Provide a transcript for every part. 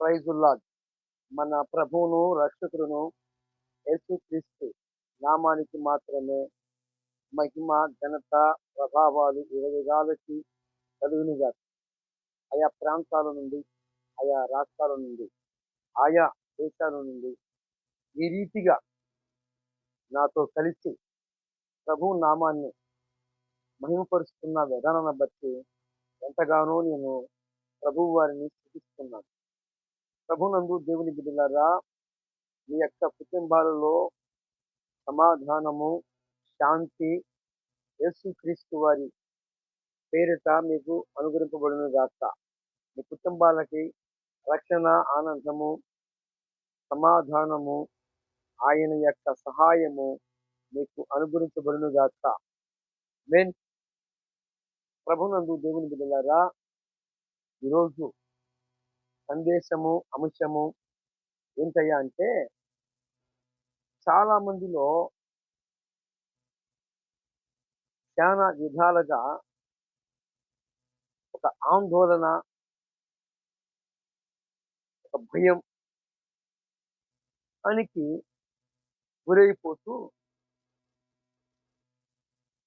ప్రైజుల్లాడ్ మన ప్రభువును రక్షకుడును యేసుక్రీస్తు నామానికి మాత్రమే మహిమ ఘనత ప్రభావాలు ఇరవైగాలకి కలుగునిగా ఆయా ప్రాంతాల నుండి ఆయా రాష్ట్రాల నుండి ఆయా దేశాల నుండి ఈ రీతిగా నాతో కలిసి ప్రభు నామాన్ని మహిమపరుస్తున్న విధానాన్ని బట్టి ఎంతగానో నేను ప్రభు వారిని స్థుతిస్తున్నాను. ప్రభునందు దేవుని బిడ్డలారా మీ యొక్క కుటుంబాలలో సమాధానము శాంతి యేసుక్రీస్తు వారి పేరిట మీకు అనుగ్రహింపబడిన గాక. మీ కుటుంబాలకి రక్షణ ఆనందము సమాధానము ఆయన యొక్క సహాయము మీకు అనుగ్రహించబడిన గాక. మెయిన్ ప్రభునందు దేవుని బిడ్డలారా ఈరోజు సందేశము అంశము ఏంటయ్యా అంటే చాలా మందిలో చాలా విధాలుగా ఒక ఆందోళన ఒక భయం దానికి గురైపోతూ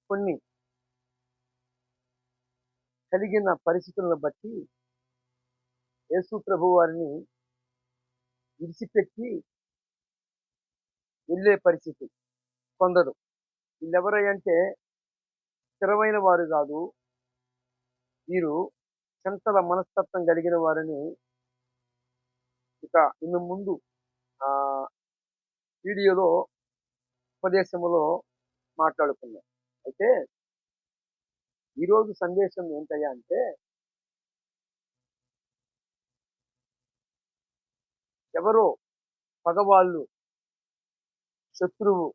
కొన్ని కలిగిన పరిస్థితులను బట్టి యేసు ప్రభు వారిని విడిచిపెట్టి వెళ్ళే పరిస్థితి కొందరు. వీళ్ళెవరంటే స్థిరమైన వారు కాదు. వీరు చంతల మనస్తత్వం కలిగిన వారిని ఇక ఇನ್ನು ముందు ఆ వీడియోలో ఉపదేశములో మాట్లాడుకున్నాం. అయితే ఈరోజు సందేశం ఏంటయ్యా అంటే ఎవరో పగవాళ్ళు శత్రువు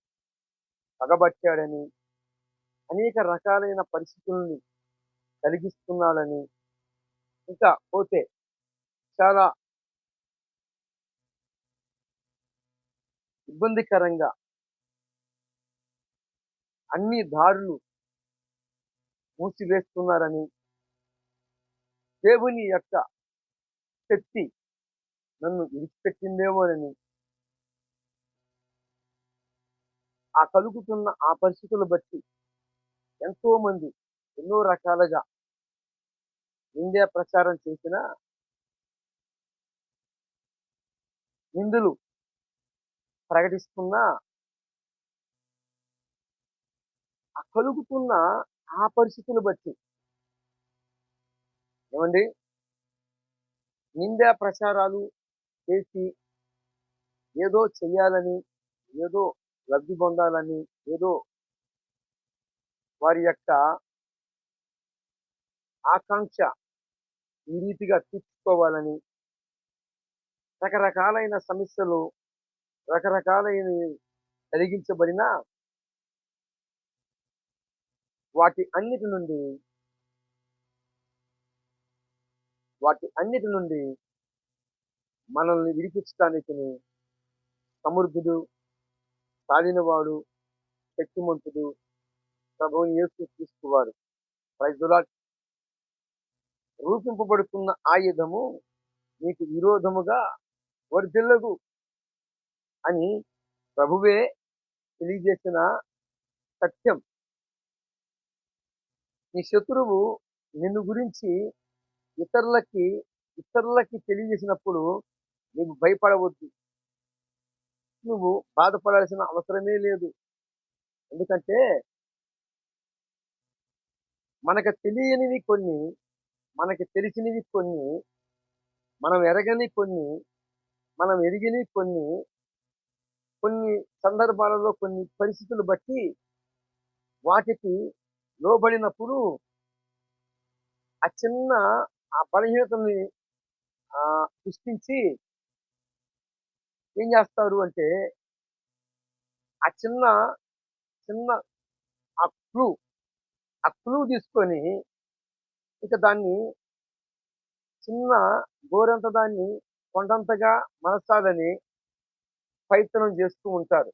పగబట్టాడని అనేక రకాలైన పరిస్థితుల్ని కలిగిస్తున్నాడని ఇంకా పోతే చాలా ఇబ్బందికరంగా అన్ని దారులు మూసివేస్తున్నారని దేవుని యొక్క శక్తి నన్ను విడిచిపెట్టిందేమోనని. ఆ కలుగుతున్న ఆ పరిస్థితులు బట్టి ఎంతో మంది ఎన్నో రకాలుగా నిందే ప్రచారం చేసిన నిందులు ప్రకటిస్తున్న ఆ కలుగుతున్న ఆ పరిస్థితులు బట్టి ఏమండి? నిందా ప్రచారాలు చేసి ఏదో చెయ్యాలని ఏదో లబ్ధి పొందాలని ఏదో వారి యొక్క ఆకాంక్ష ఈ రీతిగా తీర్చుకోవాలని రకరకాలైన సమస్యలు రకరకాలైన కలిగించబడిన వాటి అన్నిటి నుండి వాటి అన్నిటి నుండి మనల్ని విడిపించడానికి సమృద్ధుడు సాధినవాడు శక్తిమంతుడు ప్రభువుని యేసు తీసుకువారు ప్రైజులా రూపింపబడుతున్న ఆయుధము నీకు విరోధముగా వర్ధిల్లదు అని ప్రభువే తెలియజేసిన సత్యం. నీ శత్రువు నిన్ను గురించి ఇతరులకి ఇతరులకి తెలియజేసినప్పుడు నీకు భయపడవద్దు. నువ్వు బాధపడాల్సిన అవసరమే లేదు. ఎందుకంటే మనకు తెలియనివి కొన్ని మనకి తెలిసినవి కొన్ని మనం ఎరగని కొన్ని మనం ఎరిగినవి కొన్ని కొన్ని సందర్భాలలో కొన్ని పరిస్థితులు బట్టి వాటికి లోబడినప్పుడు ఆ చిన్న ఆ బలహీనతని సృష్టించి ఏం చేస్తారు అంటే ఆ చిన్న చిన్న ఆ క్లూ ఆ క్లూ తీసుకొని ఇక దాన్ని చిన్న గోరంత దాన్ని కొండంతగా మనసాలని ప్రయత్నం చేస్తూ ఉంటారు.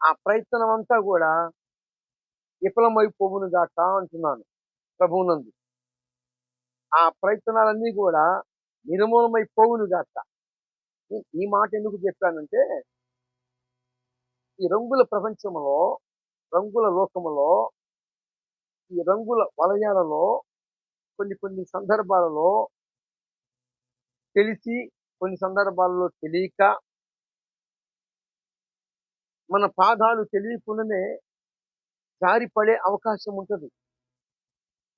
ఆ ప్రయత్నం అంతా కూడా విఫలమైపోవును గాక అంటున్నాను ప్రభువునందు. ఆ ప్రయత్నాలన్నీ కూడా నిర్మూలమైపోవును గాక. ఈ- ఈ మాట ఎందుకు చెప్పానంటే ఈ రంగుల ప్రపంచంలో రంగుల లోకములో ఈ రంగుల వలయాలలో కొన్ని కొన్ని సందర్భాలలో తెలిసి కొన్ని సందర్భాలలో తెలియక మన పాదాలు తెలియకుండానే జారిపడే అవకాశం ఉంటుంది.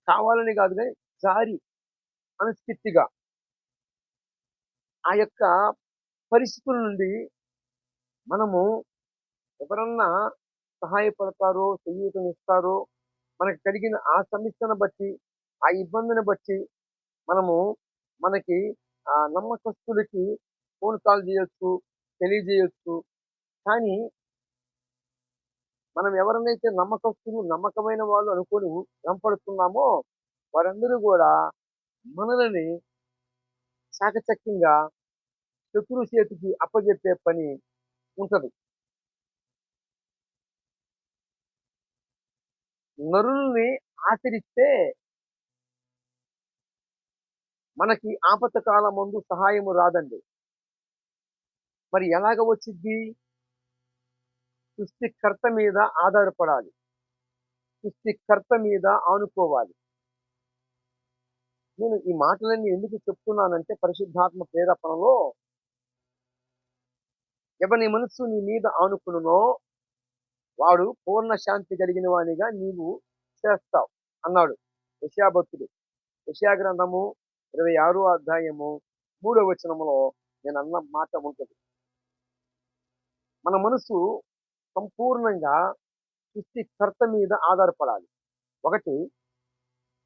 కావాలని కాదు కానీ జారి అనుస్థితిగా ఆ యొక్క పరిస్థితుల నుండి మనము ఎవరన్నా సహాయపడతారో ఇస్తారో మనకు కలిగిన ఆ సమస్యను బట్టి ఆ ఇబ్బందిని బట్టి మనము మనకి ఆ నమ్మకస్తులకి ఫోన్ కాల్ చేయొచ్చు తెలియజేయొచ్చు. కానీ మనం ఎవరినైతే నమ్మకస్తులు నమ్మకమైన వాళ్ళు అనుకొని వెంపడుతున్నామో వారందరూ కూడా మనల్ని చాకచక్యంగా శత్రు చేతికి అప్పజెప్పే పని ఉంటది. నరుల్ని ఆచరిస్తే మనకి ఆపత కాలం ముందు సహాయము రాదండి. మరి ఎలాగ వచ్చింది సృష్టికర్త మీద ఆధారపడాలి. సృష్టికర్త మీద ఆనుకోవాలి. నేను ఈ మాటలన్నీ ఎందుకు చెప్తున్నానంటే పరిశుద్ధాత్మ ప్రేరేపణలో ఎవని మనస్సు నీ మీద ఆనుకునునో వాడు పూర్ణ శాంతి కలిగిన వానిగా నీవు చేస్తావు అన్నాడు యశాభక్తుడు యశాగ్రంథము ఇరవై ఆరో అధ్యాయము మూడో వచనంలో నేను అన్న మాట ఉంటుంది. మన మనసు సంపూర్ణంగా సృష్టికర్త మీద ఆధారపడాలి. ఒకటి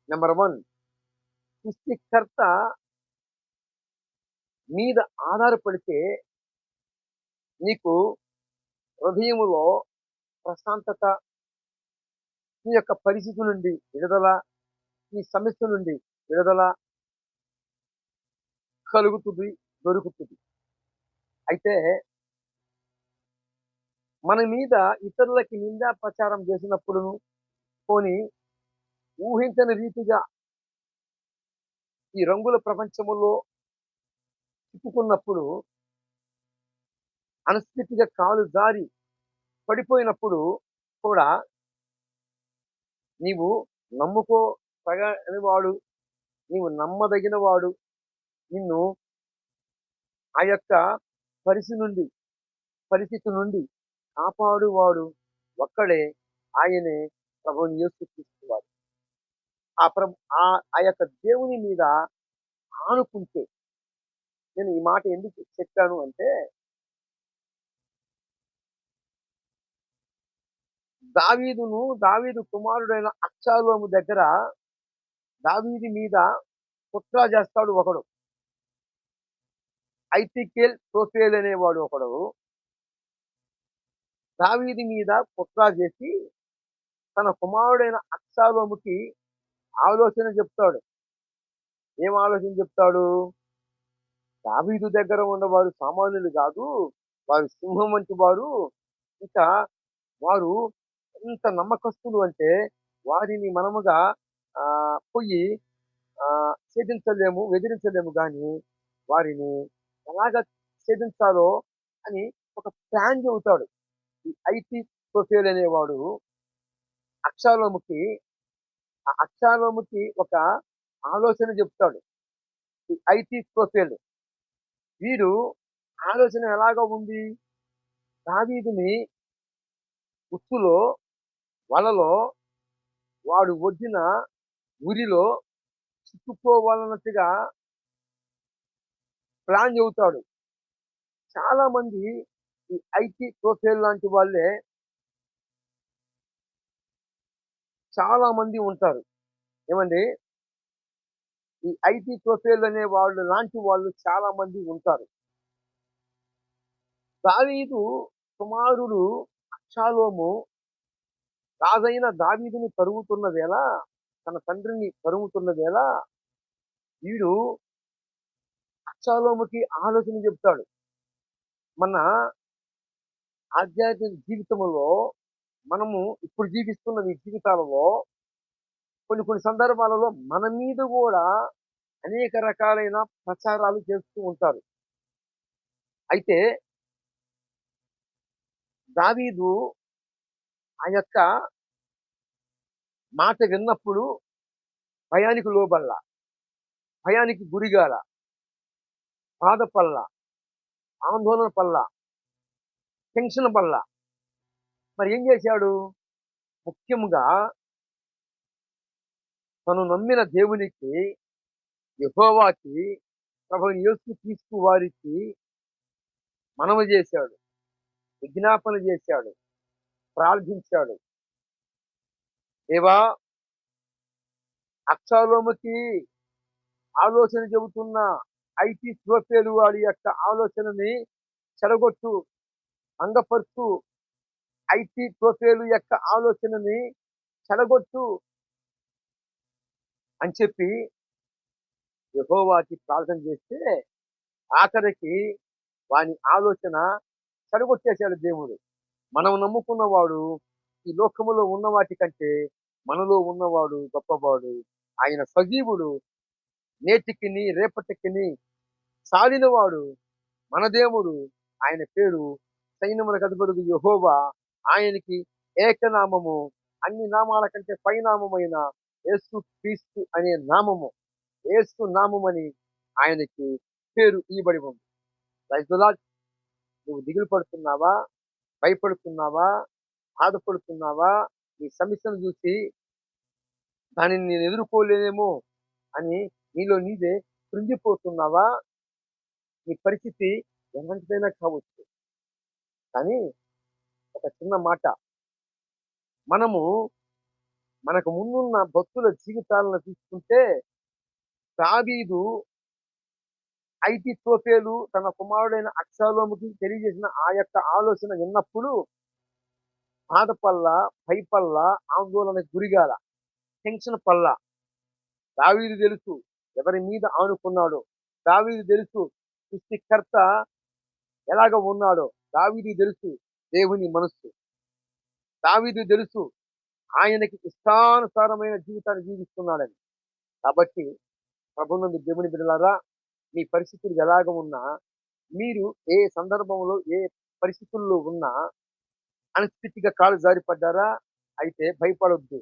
నెంబర్ వన్ సృష్టికర్త మీద ఆధారపడితే నీకు హృదయములో ప్రశాంతత నీ యొక్క పరిస్థితి నుండి విడుదల నీ సమస్య నుండి విడుదల కలుగుతుంది దొరుకుతుంది. అయితే మన మీద ఇతరులకి నిందా ప్రచారం చేసినప్పుడును పోని ఊహించని రీతిగా ఈ రంగుల ప్రపంచంలో చిక్కుకున్నప్పుడు అనస్థితిగా కాలు జారి పడిపోయినప్పుడు కూడా నీవు నమ్ముకో తగని వాడు నీవు నమ్మదగిన వాడు నిన్ను ఆ యొక్క పరిస్థితి నుండి పరిస్థితి నుండి కాపాడువాడు ఒక్కడే ఆయనే ప్రభుని యేసుక్రీస్తువాడు ఆ ప్రభు ఆ ఆ యొక్క దేవుని మీద ఆనుకుంటే నేను ఈ మాట ఎందుకు చెప్పాను అంటే దావీదును దావీదు కుమారుడైన అక్షాలోము దగ్గర దావీది మీద కుట్ర చేస్తాడు ఒకడు. ఐతికేల్ సోఫేల్ అనేవాడు ఒకడు. దావీది మీద కుట్ర చేసి తన కుమారుడైన అక్షాలోముకి ఆలోచన చెప్తాడు. ఏం ఆలోచన చెప్తాడు? దావీదు దగ్గర ఉన్నవారు సామాన్యులు కాదు వారు సింహం వంటి వారు. ఇంకా వారు ఎంత నమ్మకస్తులు అంటే వారిని మనముగా ఆ పోయి ఆ ఛేదించలేము వెదిరించలేము కానీ వారిని ఎలాగ ఛేదించాలో అని ఒక ప్లాన్ చెబుతాడు. ఈ ఐటీ ప్రొఫైల్ అనేవాడు అక్షాలోముకి ఆ అక్షాలోముకి ఒక ఆలోచన చెప్తాడు ఈ ఐటీ ప్రొఫైల్ వీడు ఆలోచన ఎలాగ ఉంది? దావీదిని ఉచ్చులో వలలో వాడు వడ్డిన ఉరిలో చిక్కుకోవాలన్నట్టుగా ప్లాన్ చెబుతాడు. చాలా మంది ఈ ఐటీ ప్రొఫైల్ లాంటి వాళ్ళే చాలా మంది ఉంటారు. ఏమండి? ఈ ఐటీ ప్రొఫైల్ అనే వాళ్ళు లాంటి వాళ్ళు చాలా మంది ఉంటారు. దావీదు కుమారుడు అక్షాలోము రాజైన దావీదిని తరుగుతున్న వేళ తన తండ్రిని తరుగుతున్న వేళ వీడు అక్షాలోముకి ఆలోచన చెప్తాడు. మన ఆధ్యాత్మిక జీవితంలో మనము ఇప్పుడు జీవిస్తున్న ఈ జీవితాలలో కొన్ని కొన్ని సందర్భాలలో మన మీద కూడా అనేక రకాలైన ప్రచారాలు చేస్తూ ఉంటారు. అయితే దావీదు ఆ యొక్క మాట విన్నప్పుడు భయానికి లోబల్ల భయానికి గురిగాల బాధపల్ల ఆందోళన పల్ల టెన్షన్ పల్ల మరి ఏం చేశాడు? ముఖ్యంగా తను నమ్మిన దేవునికి యహోవాకి ప్రభు యేసు తీసుకువారికి వారికి మనవి చేశాడు విజ్ఞాపన చేశాడు. ప్రార్థించాడు. దేవా అక్షాలోముకి ఆలోచన చెబుతున్న ఐటీ త్రోపేలు వాడి యొక్క ఆలోచనని చెడగొట్టు అంగపరుచు ఐటీ త్రోపేలు యొక్క ఆలోచనని చెడగొట్టు అని చెప్పి యహోవాకి ప్రార్థన చేస్తే ఆఖరికి వాని ఆలోచన చెడగొట్టేశాడు దేవుడు. మనం నమ్ముకున్నవాడు ఈ లోకములో ఉన్న వాటి కంటే మనలో ఉన్నవాడు గొప్పవాడు. ఆయన సజీవుడు నేటికిని రేపటికిని సాలినవాడు మన దేవుడు. ఆయన పేరు సైన్యముల అధిపతి యహోవా. ఆయనకి ఏకనామము అన్ని నామాల కంటే పైనామమైన యేసు క్రీస్తు అనే నామము. యేసు నామమని ఆయనకి పేరు ఇవ్వబడి ఉంది. రైతులా నువ్వు దిగులు పడుతున్నావా? భయపడుతున్నావా? బాధపడుతున్నావా? నీ సమస్యను చూసి దానిని నేను ఎదుర్కోలేనేమో అని నీలో నీదే కృంగిపోతున్నావా? నీ పరిస్థితి ఎలాంటిదైనా కావచ్చు. కానీ ఒక చిన్న మాట. మనము మనకు ముందున్న భక్తుల జీవితాలను తీసుకుంటే దావీదు ఐటీ తోఫేలు తన కుమారుడైన అక్షాలోముకి తెలియజేసిన ఆ యొక్క ఆలోచన విన్నప్పుడు బాధపల్ల పైపల్ల ఆందోళనకు గురిగాల. టెన్షన్ పల్ల. దావీదు తెలుసు ఎవరి మీద ఆనుకున్నాడో. దావీదు తెలుసు సృష్టికర్త ఎలాగ ఉన్నాడో. దావీదు తెలుసు దేవుని మనస్సు. దావీదు తెలుసు ఆయనకి ఇష్టానుసారమైన జీవితాన్ని జీవిస్తున్నాడని. కాబట్టి ప్రభునందు దేవుని బిడ్డలారా మీ పరిస్థితులు ఎలాగ ఉన్నా మీరు ఏ సందర్భంలో ఏ పరిస్థితుల్లో ఉన్నా అనిస్థితిగా కాలు జారిపడ్డారా? అయితే భయపడొద్దు.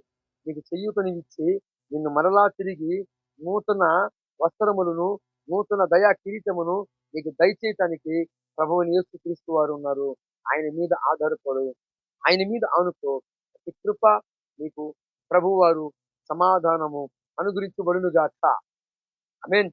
నీకు చెయ్యూతనిచ్చి నిన్ను మరలా తిరిగి నూతన వస్త్రములను నూతన దయా కిరీటమును నీకు దయచేయటానికి ప్రభువుని యేసు క్రీస్తు వారు ఉన్నారు. ఆయన మీద ఆధారపడు. ఆయన మీద అనుకో అతి కృప నీకు ప్రభువారు సమాధానము అనుగ్రహించబడునుగాక. మీన్